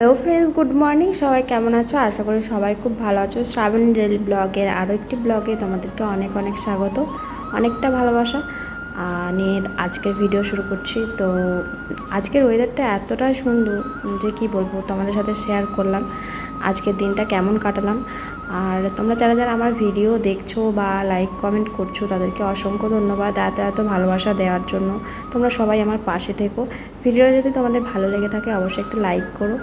Hello friends good morning সবাই কেমন আছো? আশা করি সবাই খুব ভালো আছো। শ্রাবণ ডেলি ব্লগের আরও একটি ব্লগে তোমাদেরকে অনেক অনেক স্বাগত, অনেকটা ভালোবাসা। নিয়ে আজকের ভিডিও শুরু করছি। তো আজকের ওয়েদারটা এতটাই সুন্দর যে কি বলব, তোমাদের সাথে শেয়ার করলাম। আজকের দিনটা কেমন কাটালাম। আর তোমরা যারা যারা আমার ভিডিও দেখছ বা লাইক কমেন্ট করছ, তাদেরকে অসংখ্য ধন্যবাদ এত এত ভালোবাসা দেওয়ার জন্য। তোমরা সবাই আমার পাশে থেকো। ভিডিওটা যদি তোমাদের ভালো লেগে থাকে, অবশ্যই একটা লাইক করো।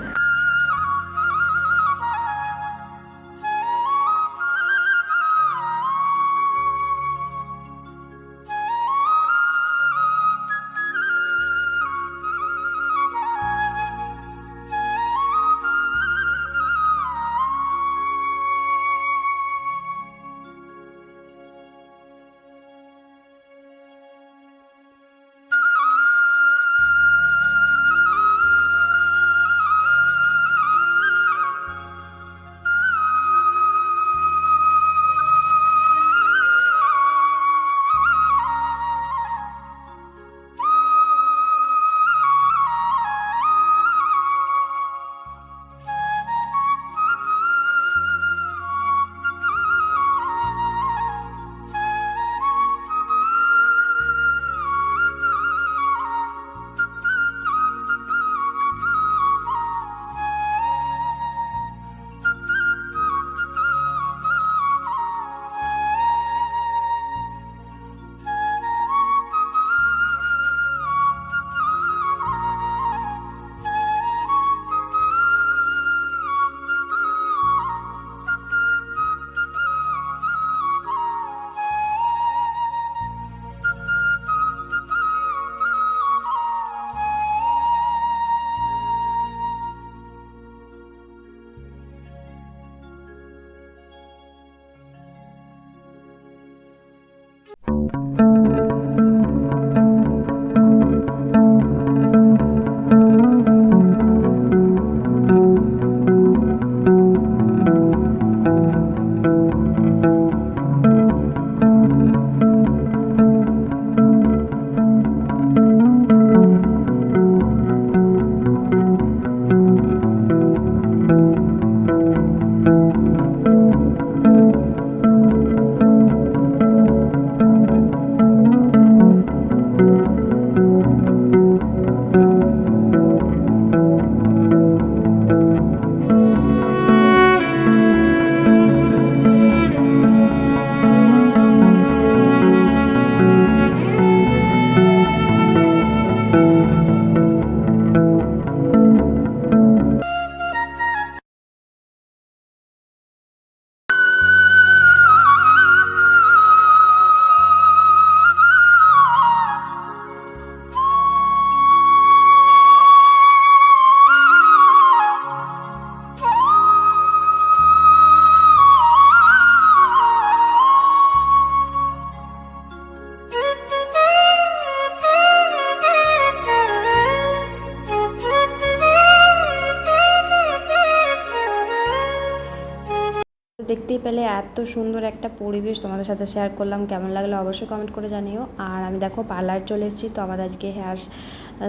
দেখতেই পেলে এত সুন্দর একটা পরিবেশ তোমাদের সাথে শেয়ার করলাম। কেমন লাগল অবশ্যই কমেন্ট করে জানিও। আর আমি দেখো পার্লার চলে এসেছি, তো আমাদের আজকে হেয়ার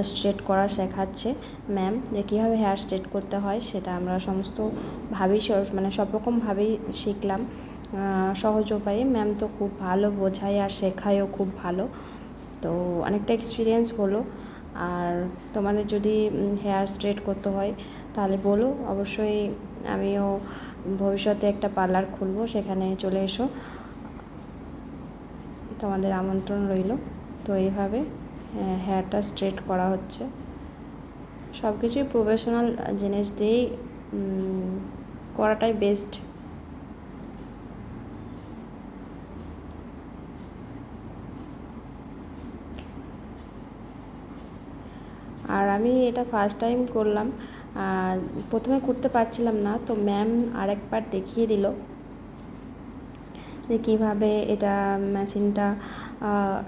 স্ট্রেট করা শেখাচ্ছে। ম্যাম যে কীভাবে হেয়ার স্ট্রেট করতে হয় সেটা আমরা সমস্তভাবেই মানে সব রকমভাবেই শিখলাম। সহজ উপায়ে। ম্যাম তো খুব ভালো বোঝায় আর শেখায়ও খুব ভালো। তো অনেকটা এক্সপিরিয়েন্স হলো। আর তোমাদের যদি হেয়ার স্ট্রেট করতে হয়, তাহলে বলো। অবশ্যই আমিও ভবিষ্যতে একটা পার্লার খুলবো, সেখানে চলে এসো। তোমাদের আমন্ত্রণ রইল। তো এইভাবে হেয়ারটা স্ট্রেট করা হচ্ছে। সব কিছুই প্রফেশনাল জিনিস দিয়েই করাটাই বেস্ট আর আমি এটা ফার্স্ট টাইম করলাম। প্রথমে করতে পারছিলাম না, তো ম্যাম আরেকবার দেখিয়ে দিল যে কীভাবে এটা মেশিনটা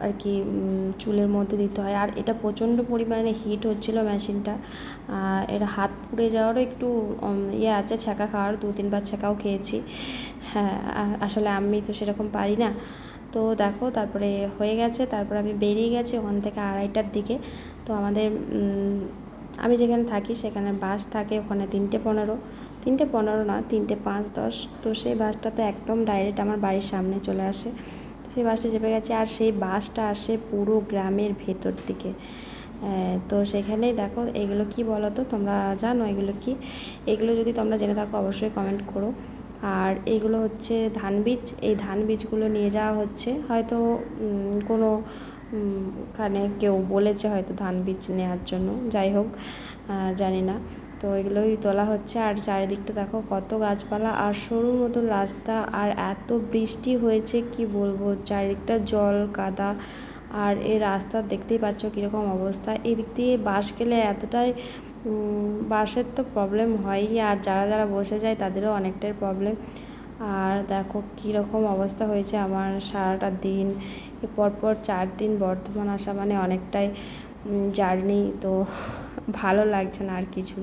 আর কি চুলের মধ্যে দিতে হয়। আর এটা প্রচণ্ড পরিমাণে হিট হচ্ছিল মেশিনটা এটা হাত পুড়ে যাওয়ারও একটু ইয়ে আছে, ছ্যাঁকা খাওয়ার, দু, তিনবার ছ্যাঁকাও খেয়েছি। হ্যাঁ আসলে আমি তো সেরকম পারি না। তো দেখো, তারপরে হয়ে গেছে, তারপর আমি বেরিয়ে গেছি ওখান থেকে আড়াইটার দিকে। তো আমাদের আমি যেখানে থাকি সেখানে বাস থাকে ওখানে তিনটে পনেরো। তিনটে পনেরো না, তিনটে পাঁচ দশ। তো সেই বাসটাতে একদম ডাইরেক্ট আমার বাড়ির সামনে চলে আসে। সেই বাসটা চেপে গেছে আর সেই বাসটা আসে পুরো গ্রামের ভেতর দিকে। তো সেখানেই দেখো এগুলো কি বলো তো তোমরা জানো এগুলো কি? এগুলো যদি তোমরা জেনে থাকো অবশ্যই কমেন্ট করো। আর এইগুলো হচ্ছে ধান বীজ। এই ধান বীজগুলো নিয়ে যাওয়া হচ্ছে। হয়তো কোনো উম, খানে কেউ বলেছে হয়তো ধান বীজ নেওয়ার জন্য যাই হোক জানি না। তো এগুলোই তোলা হচ্ছে। আর চারিদিকটা দেখো কত গাছপালা আর সরু মতো রাস্তা আর এত বৃষ্টি হয়েছে কি বলব? চারিদিকটা জল কাদা আর এই রাস্তা দেখতেই পাচ্ছ কীরকম অবস্থা। এদিক দিয়ে বাস গেলে এতটাই বাসের তো প্রবলেম হয়ই আর যারা যারা বসে যায় তাদেরও অনেকটাই প্রবলেম আর দেখো কীরকম অবস্থা হয়েছে আমার সারাটা দিন। পরপর চার দিন বর্ধমান আসা মানে অনেকটাই জার্নি তো ভালো লাগছে না আর কিছু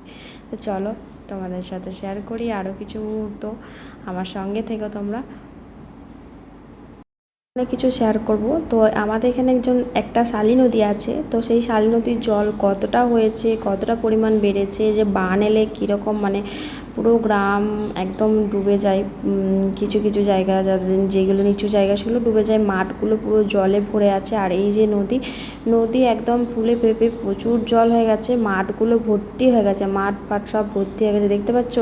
তো চলো তোমাদের সাথে শেয়ার করি আরও কিছু মুহূর্ত। আমার সঙ্গে থেকো তোমরা। অনেক কিছু শেয়ার করব। তো আমাদের এখানে একজন, একটা শালী নদী আছে। তো সেই শালী নদীর জল কতটা হয়েছে, কতটা পরিমাণ বেড়েছে, যে বান এলে কীরকম মানে পুরো গ্রাম একদম ডুবে যায় কিছু কিছু জায়গা যাদের যেগুলো নিচু জায়গা সেগুলো ডুবে যায়, মাঠগুলো পুরো জলে ভরে আছে, আর এই যে নদী নদী একদম ফুলে পেঁপে প্রচুর জল হয়ে গেছে, মাঠগুলো ভর্তি হয়ে গেছে, মাঠ ফাট সব ভর্তি হয়ে গেছে, দেখতে পাচ্ছ?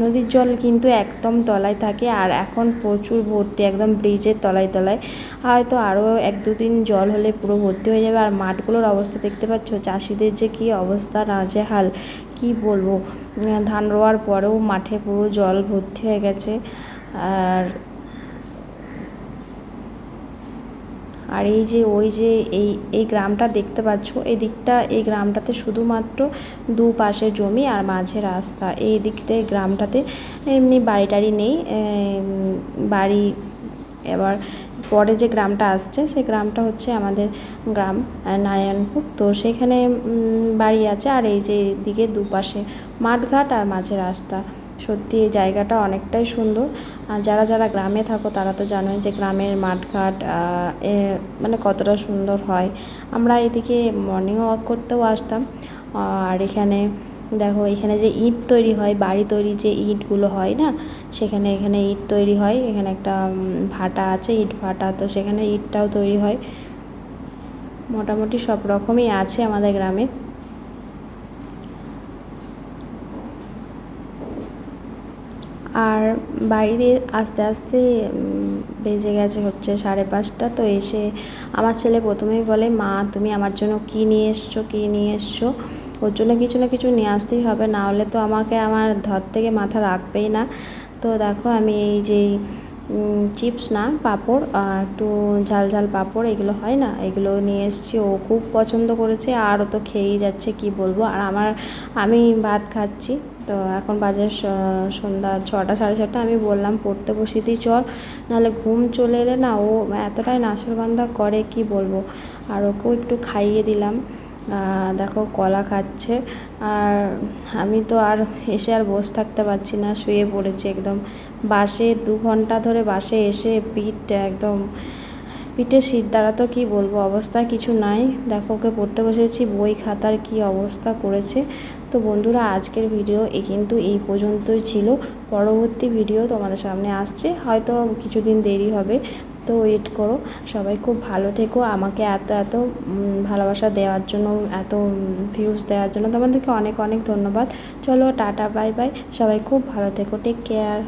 নদীর জল কিন্তু একদম তলায় থাকে, আর এখন প্রচুর ভর্তি, একদম ব্রিজের তলায় তলায়, হয়তো আরও এক দু দিন জল হলে পুরো ভর্তি হয়ে যাবে, আর মাঠগুলোর অবস্থা দেখতে পাচ্ছ? চাষিদের যে কী অবস্থা নাজেহাল কি বলব? ধান রোয়ার পরেও মাঠে পুরো জল ভর্তি হয়ে গেছে। আর আর এই যে, ওই যে এই এই গ্রামটা দেখতে পাচ্ছ, এই দিকটা, এই গ্রামটাতে শুধুমাত্র দুপাশে জমি আর মাঝে রাস্তা। এই দিকতে গ্রামটাতে এমনি বাড়ি টাড়ি নেই বাড়ি এবার পরে যে গ্রামটা আসছে সেই গ্রামটা হচ্ছে আমাদের গ্রাম নারায়ণপুর। তো সেখানে বাড়ি আছে আর এই যে দিকে দুপাশে মাঠঘাট আর মাঝে রাস্তা। সত্যি এই জায়গাটা অনেকটাই সুন্দর। আর যারা যারা গ্রামে থাকো, তারা তো জানোই যে গ্রামের মাঠঘাট মানে কতটা সুন্দর হয়। আমরা এদিকে মর্নিং ওয়াক করতেও আসতাম। আর এখানে দেখো এখানে যে ইট তৈরি হয়, বাড়ি তৈরি যে ইটগুলো হয় না, সেখানে এখানে ইট তৈরি হয়, এখানে একটা ভাটা আছে, ইট ভাটা, তো সেখানে ইটটাও তৈরি হয়। মোটামুটি সব রকমই আছে আমাদের গ্রামে। আর বাড়িতে আস্তে আস্তে বেজে গেছে হচ্ছে সাড়ে পাঁচটা, তো এসে আমার ছেলে প্রথমেই বলে, মা, তুমি আমার জন্য কী নিয়ে এসছো, কী নিয়ে এসছো? ওর জন্য কিছু না কিছু নিয়ে আসতেই হবে, না হলে তো আমাকে আমার ধর থেকে মাথা রাখবেই না। তো দেখো আমি এই যে চিপস না, পাঁপড় একটু ঝাল ঝাল পাঁপড়, এগুলো হয় না? এগুলো নিয়ে এসেছি, ও খুব পছন্দ করেছে, আর ও তো খেয়েই যাচ্ছে, কি বলব? আর আমার, আমি ভাত খাচ্ছি। তো এখন বাজে স- সন্ধ্যা ছটা, সাড়ে ছটা, আমি বললাম, পড়তে বসিতেই চল। নাহলে ঘুম চলে এলে না, ও এতটাই নাচরবান্ধা করে, কি বলব? আর ওকেও একটু খাইয়ে দিলাম। দেখো কলা খাচ্ছে। আর আমি তো আর এসে আর বসে থাকতে পারছি না, শুয়ে পড়েছি একদম। বাসে দু ঘণ্টা ধরে বাসে এসে পিঠ একদম পিঠে শীত দ্বারা তো কী বলব, অবস্থা কিছু নাই। দেখো ওকে পড়তে বসেছি, বই খাতার কি অবস্থা করেছে। তো বন্ধুরা, আজকের ভিডিও এ কিন্তু এই পর্যন্তই ছিল। পরবর্তী ভিডিও তোমাদের সামনে আসছে, হয়তো কিছুদিন দেরি হবে। তো ওয়েট করো। সবাই খুব ভালো থেকো। আমাকে এত এত ভালোবাসা দেওয়ার জন্য, এত ভিউজ দেওয়ার জন্য তোমাদেরকে অনেক অনেক ধন্যবাদ। চলো, টাটা বাই বাই সবাই খুব ভালো থেকো। Take care